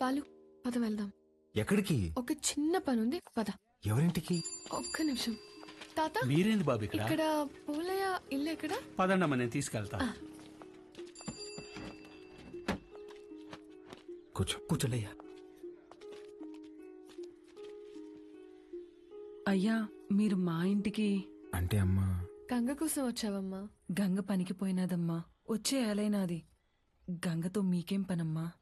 బాలు పద వెళ్దాం. ఎక్కడికి? ఒక చిన్న పని ఉంది పద. ఎవరింటికి? ఒక్క నిమిషం. తాత? మీరేంది బాబు ఇక్కడ? ఇక్కడ పోలయ్య ఇల్లు ఎక్కడ? పదండమ్మ నేను తీసుకెళ్తా. కూర్చో కూర్చోలేయ్యా. అయ్యా మీరు మా ఇంటికి అంటే అమ్మా గంగ కోసం వచ్చావమ్మా. గంగ పనికి పోయినాదమ్మా. వచ్చే ఏలైనాది. గంగతో మీకేం పనమ్మా?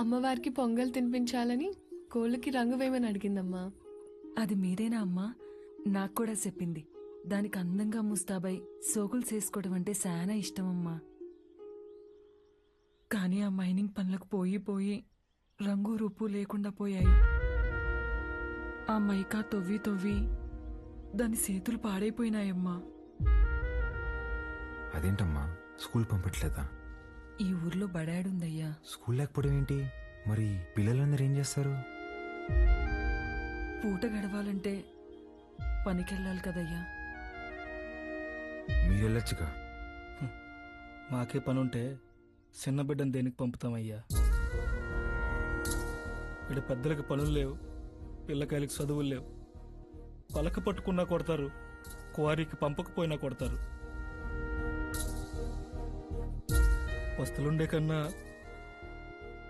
అమ్మవారికి పొంగల్ తినిపించాలని కోళ్ళకి రంగు వేయమని అడిగిందమ్మా. అది మీరేనా అమ్మా? నాకు కూడా చెప్పింది. దానికి అందంగా ముస్తాబై సోకులు చేసుకోవడం అంటే శానా ఇష్టమమ్మా. కానీ ఆ మైనింగ్ పనులకు పోయి పోయి రంగు రూపు లేకుండా పోయాయి. ఆ మైకా తొవ్వి తొవ్వి దాని చేతులు పాడైపోయినాయమ్మా. అదేంటమ్మా? స్కూల్ పంపట్లేదా? ఈ ఊర్లో బడాడుందయ్యా. స్కూల్ లేకపోవడం ఏంటి? మరి పిల్లలందరూ ఏం చేస్తారు? పూట గడవాలంటే పనికెళ్ళాలి కదయ్యా. మీరు వెళ్ళొచ్చుగా మాకే పనుంటే చిన్న బిడ్డను దేనికి పంపుతామయ్యా? ఇక్కడ పెద్దలకు పనులు లేవు పిల్లకాయలకి చదువులు లేవు. పలక పట్టుకున్నా కొడతారు క్వారీకి పంపకపోయినా కొడతారు. వస్తులుండే కన్నా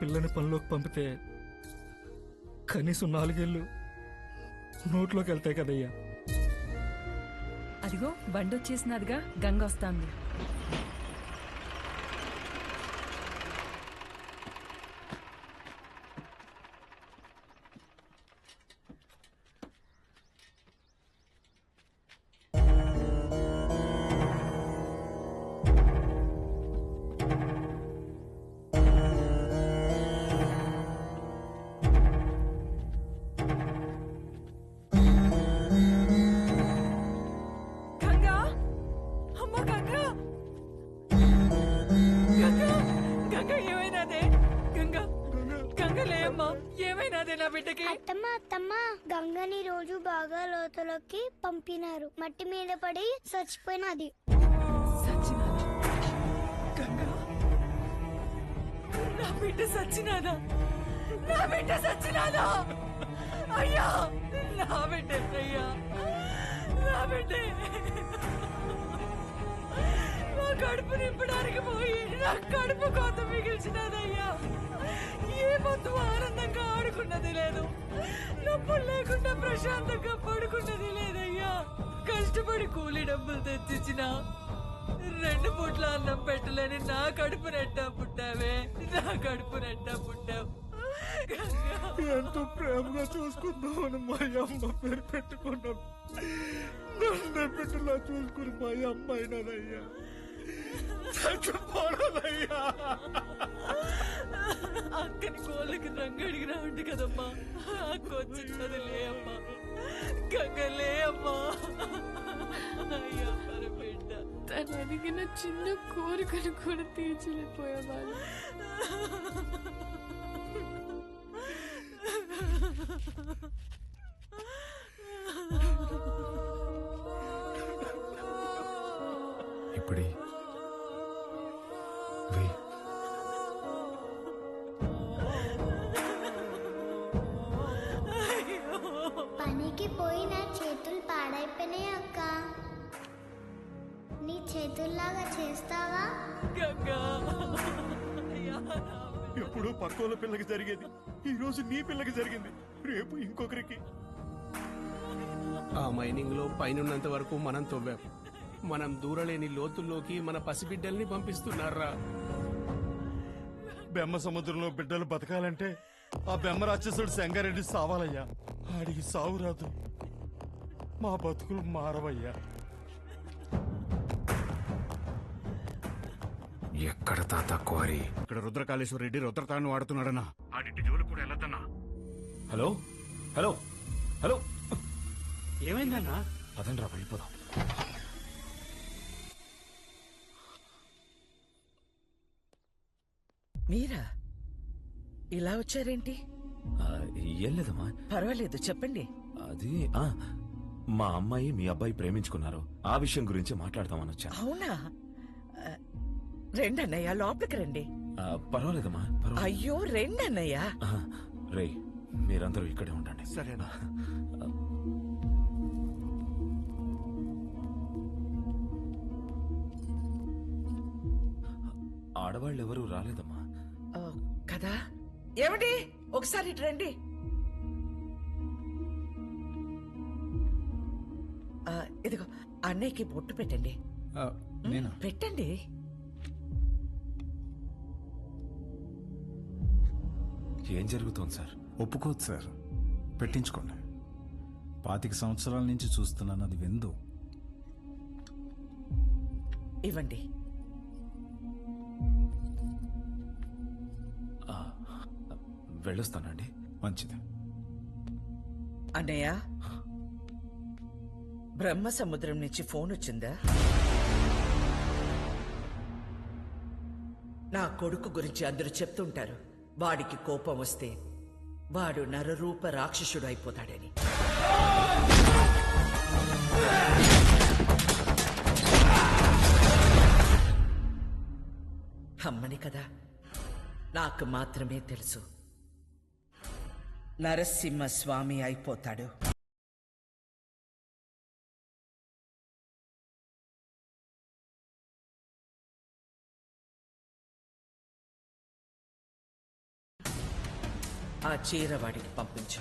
పిల్లని పనిలోకి పంపితే కనీసం నాలుగేళ్ళు నోట్లోకి వెళ్తాయి కదయ్యా. అదిగో బండి వచ్చేసినదిగా గంగ వస్తాంది నా బిడ్డకి? అత్తమ్మ అత్తమ్మ గంగని రోజు బాగా లోతులోకి పంపినారు. మట్టి మీద పడి చచ్చిపోయినది. నా బిడ్డ సచ్చినాదా నా బిడ్డ సచ్చినాదా అయ్యా నా బిడ్డ అయ్యా నా బిడ్డ. నా కడుపు నింపడానికి పోయి నా కడుపు కోత మిగిల్చినదయ్యా. ఏ పొద్దు ఆనందంగా ప్రశాంతంగా పడుకున్నది లేదయ్యా. కష్టపడి కూలి డబ్బులు తెచ్చిచ్చిన రెండు పూట్ల అన్నం పెట్టలేని నా కడుపు నెట్టా పుట్టావే. నా కడుపు నెట్టా పుట్టావు. ఎంతో ప్రేమగా చూసుకుందామని మా అమ్మ పేరు పెట్టుకున్నాం. నన్ను బిడ్డలా చూసుకుని మా అమ్మాయినదయ్యా అయినదయ్యా చచ్చిపోనదయ్యా అక్కని కోళ్ళకి రంగు అడిగినా ఉంది కదమ్మా. అక్క వచ్చినది లే అమ్మా. గంగ లే అమ్మా. అయ్యా బిడ్డ తను అడిగిన చిన్న కోరికను కూడా తీర్చలేకపోయా బాలు ఇప్పుడే పనికి పోయి నా చేతులు పాడైపోయినాయి అక్క. నీ చేతుల్లాగా చేస్తావా? ఎప్పుడు పక్కోళ్ళ పిల్లకి జరిగేది. ఈ రోజు నీ పిల్లకి జరిగింది. రేపు ఇంకొకరికి. ఆ మైనింగ్లో పైనున్నంత వరకు మనం తవ్వాం. మనం దూరలేని లోతుల్లోకి మన పసిబిడ్డల్ని పంపిస్తున్నారా బెమ్మ సముద్రంలో బిడ్డలు బతకాలంటే ఆ బెమ్మ రాక్షసుడు సంగారెడ్డి సావాలయ్యా. ఆడికి సావు రాదు. మా బతుకులు మారవయ్యా. ఎక్కడ తాత క్వారీ ఇక్కడ రుద్రకాళేశ్వర రెడ్డి రుద్రతాన్ని వాడుతున్నాడన్నా ఆడింటి జోలు కూడా వెళ్ళొద్దన్నా. హలో? హలో? హలో? ఏమైందన్నా? పదండ్రా వెళ్ళిపోదాం. మీరా? ఇలా వచ్చారేంటి? ఏం లేదమ్మా. పర్వాలేదు చెప్పండి. అది ఆ మా అమ్మాయి మీ అబ్బాయి ప్రేమించుకున్నారు. ఆ విషయం గురించి మాట్లాడదామని వచ్చాను. అవునా? రండి అన్నయ్య లోపలికి రండి. ఆ, పర్వాలేదమ్మా పర్వాలేదు. అయ్యో రెండన్నయ్య. ఆ, రేయ్ మీరందరూ ఇక్కడే ఉండండి. సరేనా. ఆడవాళ్ళు ఎవరూ రాలేదమ్మా. కదా? ఏమండి ఒకసారి ఇటు రండి. ఆ, ఇదిగో అన్నయ్యకి బొట్టు పెట్టండి. పెట్టండి. ఏం జరుగుతోంది సార్? ఒప్పుకోదు సార్. పెట్టించుకోండి. పాతిక సంవత్సరాల నుంచి చూస్తున్నాను అది విందు. ఇవ్వండి. వెళ్ళొస్తానండి. మంచిది. అన్నయ్య బ్రహ్మ సముద్రం నుంచి ఫోన్ వచ్చిందా? నా కొడుకు గురించి అందరూ చెప్తుంటారు. వాడికి కోపం వస్తే వాడు నరరూప రాక్షసుడు అయిపోతాడని. అమ్మని కదా నాకు మాత్రమే తెలుసు. నరసింహ స్వామి అయిపోతాడు. ఆ చీర వాడికి పంపించు.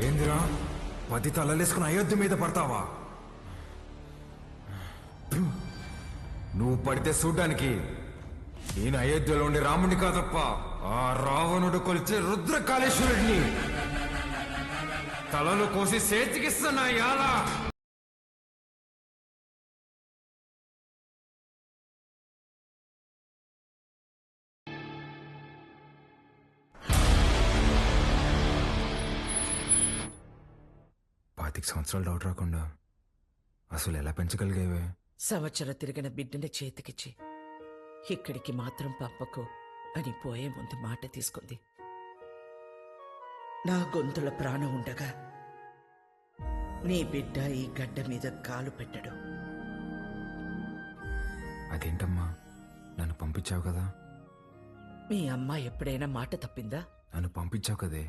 ఏందిరా? పది తలలేసుకుని అయోధ్య మీద పడతావా? నువ్వు పడితే చూడ్డానికి నేను అయోధ్యలో ఉండే రాముని కాదప్ప. ఆ రావణుడు కొలిచే రుద్రకాళేశ్వరుడిని. తలలు కోసి చేతికిస్తున్నా యాలా పాతిక సంవత్సరాలు డౌట్ రాకుండా అసలు ఎలా పెంచగలిగేవే? సంవత్సరం తిరిగిన బిడ్డని చేతికిచ్చి ఇక్కడికి మాత్రం పంపకు అని పోయే ముందు మాట తీసుకుంది. నా గొంతుల ప్రాణం ఉండగా నీ బిడ్డ ఈ గడ్డ మీద కాలు పెట్టడు. అదేంటమ్మా? నన్ను పంపించావు కదా? మీ అమ్మ ఎప్పుడైనా మాట తప్పిందా? నన్ను పంపించావు కదే.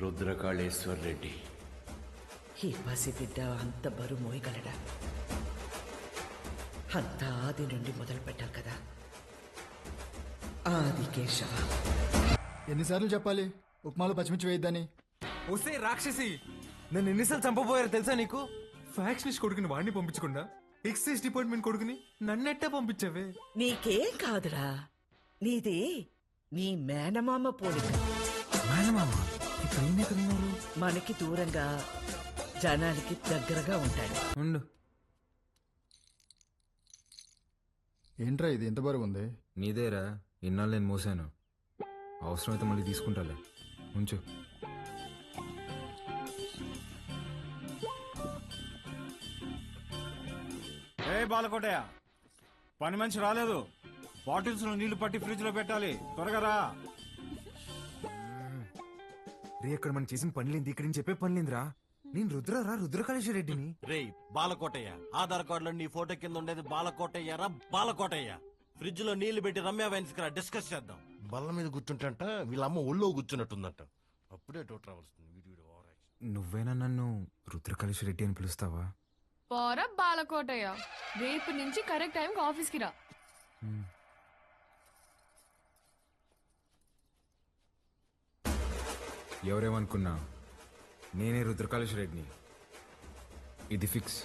రుద్రకాళేశ్వర్ రెడ్డి. ఈ పసి బిడ్డ అంత బరువు మోయగలడా? అంత ఆది నుండి మొదలు పెట్టారు కదా. ఆది కేశవ. ఎన్నిసార్లు చెప్పాలి? ఉప్మాలో పచ్చిమిర్చి వేయద్దని. వస్తే రాక్షసి! నన్ను ఎన్నిసార్లు చంపబోయారు తెలుసా నీకు? ఫ్యాక్షనిస్ట్ కొడుకుని వాడిని పంపించకుండా ఎక్సైజ్ డిపార్ట్మెంట్ కొడుకుని నన్నెట్టే పంపించావే. నీకేం కాదురా. నీది నీ మేనమామ పోలిక. మేనమామ? ఇప్పుడు ఈయన ఎక్కడ ఉన్నారు మనకి దూరంగా జనానికి దగ్గరగా ఉంటాడు. ఉండు. ఏంట్రా ఇది? ఎంత బరువు ఉంది? నీదేరా ఇన్నాళ్ళు నేను మోసాను. అవసరమైతే మళ్ళీ తీసుకుంటాలే. ఉంచు. ఏ బాలకోటయ్య పని మనిషి రాలేదు. బాటిల్స్ నీళ్ళు పట్టి ఫ్రిడ్జ్లో పెట్టాలి. త్వరగా రా. రే అక్కడ మనం చేసిన పనిలేంది ఇక్కడ నేను చెప్పే పనిలేందిరా. నేను రుద్రరా రుద్రకాళేశ్వర రెడ్డిని. రేయ్ బాలకోటయ్య. ఆధార్ కార్డులో నీ ఫోటో కింద ఉండేది బాలకోటయ్య రా బాలకోటయ్య. ఫ్రిడ్జ్లో నీళ్ళు పెట్టి రమ్య వైన్స్ రా డిస్కస్ చేద్దాం. బల్ల మీద కూర్చుంటంట వీళ్ళ అమ్మ ఒళ్ళో కూర్చున్నట్టుందంట. అప్పుడే డౌట్ రావాల్సింది వీడి వీడి ఓవర్ యాక్షన్. నువ్వేనా నన్ను రుద్రకాళేశ్వర రెడ్డి అని పిలుస్తావా? పోర బాలకోటయ్య. రేపు నుంచి కరెక్ట్ టైంకి ఆఫీస్కి రా. ఎవరేమనుకున్నా నేనే రుద్రకాళేశ్వర రెడ్డిని. ఇది ఫిక్స్.